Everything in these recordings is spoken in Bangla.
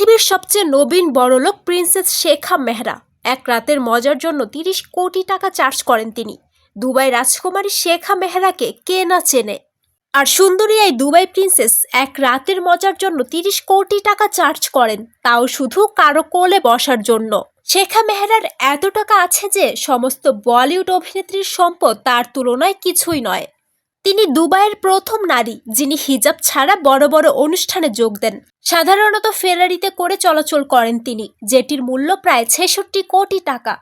পৃথিবীর সবচেয়ে নবীন বড়লোক প্রিন্সেস শেখা মেহরা। এক রাতের মজার জন্য তিরিশ কোটি টাকা চার্জ করেন তিনি। দুবাই রাজকুমারী শেখা মেহরাকে কে না চেনে? আর সুন্দরী এই দুবাই প্রিন্সেস এক রাতের মজার জন্য তিরিশ কোটি টাকা চার্জ করেন, তাও শুধু কারও কোলে বসার জন্য। শেখা মেহরার এত টাকা আছে যে, সমস্ত বলিউড অভিনেত্রীর সম্পদ তার তুলনায় কিছুই নয়। তিনি দুবাইয়ের প্রথম নারী যিনি হিজাব ছাড়া বড় বড় অনুষ্ঠানে যোগ দেন। সাধারণত ফেরারিতে করে চলাচল করেন তিনি, যেটির মূল্য প্রায় ছেষট্টি কোটি টাকা।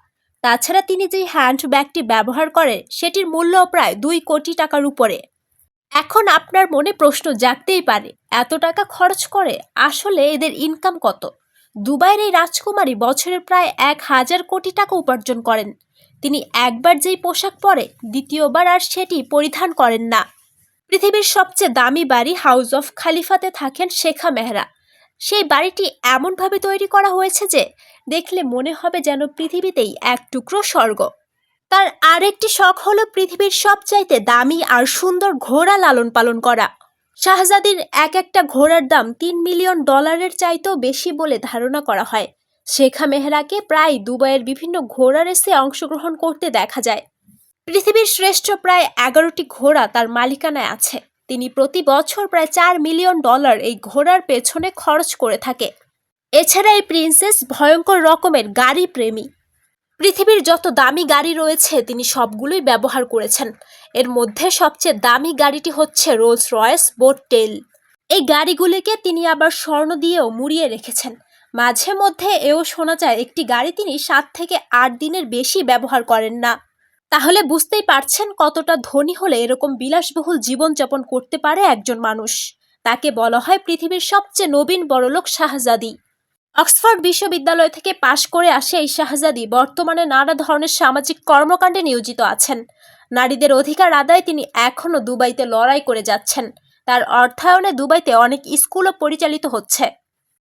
তাছাড়া তিনি যে হ্যান্ড ব্যাগটি ব্যবহার করেন সেটির মূল্য প্রায় দুই কোটি টাকার উপরে। এখন আপনার মনে প্রশ্ন জাগতেই পারে, এত টাকা খরচ করে আসলে এদের ইনকাম কত? দুবাইয়ের এই রাজকুমারী বছরে প্রায় এক হাজার কোটি টাকা উপার্জন করেন। তিনি একবার যেই পোশাক পরে, দ্বিতীয়বার আর সেটি পরিধান করেন না। পৃথিবীর সবচেয়ে দামি বাড়ি হাউস অফ খালিফাতে থাকেন শেখা মেহরা। সেই বাড়িটি এমনভাবে তৈরি করা হয়েছে যে, দেখলে মনে হবে যেন পৃথিবীতেই এক টুকরো স্বর্গ। তার আরেকটি শখ হলো পৃথিবীর সবচাইতে দামি আর সুন্দর ঘোড়া লালন পালন করা। শাহজাদির এক একটা ঘোড়ার দাম তিন মিলিয়ন ডলারের চাইতেও বেশি বলে ধারণা করা হয়। শেখা মেহরাকে প্রায় দুবাইয়ের বিভিন্ন ঘোড়া রেসে অংশগ্রহণ করতে দেখা যায়। পৃথিবীর শ্রেষ্ঠ প্রায় এগারোটি ঘোড়া তার মালিকানায় আছে। তিনি প্রতি বছর প্রায় চার মিলিয়ন ডলার এই ঘোড়ার পেছনে খরচ করে থাকে। এছাড়া এই প্রিন্সেস ভয়ঙ্কর রকমের গাড়ি প্রেমী। পৃথিবীর যত দামি গাড়ি রয়েছে, তিনি সবগুলোই ব্যবহার করেছেন। এর মধ্যে সবচেয়ে দামি গাড়িটি হচ্ছে রোলস রয়েস বোট টেল। এই গাড়িগুলিকে তিনি আবার স্বর্ণ দিয়েও মুড়িয়ে রেখেছেন। মাঝে মধ্যে এও শোনা যায়, একটি গাড়ি তিনি সাত থেকে আট দিনের বেশি ব্যবহার করেন না। তাহলে বুঝতেই পারছেন কতটা ধনী হলে এরকম বিলাসবহুল জীবনযাপন করতে পারে একজন মানুষ। তাকে বলা হয় পৃথিবীর সবচেয়ে নবীন বড়লোক শাহজাদি। অক্সফোর্ড বিশ্ববিদ্যালয় থেকে পাশ করে আসে এই শাহজাদি। বর্তমানে নানা ধরনের সামাজিক কর্মকাণ্ডে নিয়োজিত আছেন। নারীদের অধিকার আদায় তিনি এখনও দুবাইতে লড়াই করে যাচ্ছেন। তার অর্থায়নে দুবাইতে অনেক স্কুলও পরিচালিত হচ্ছে।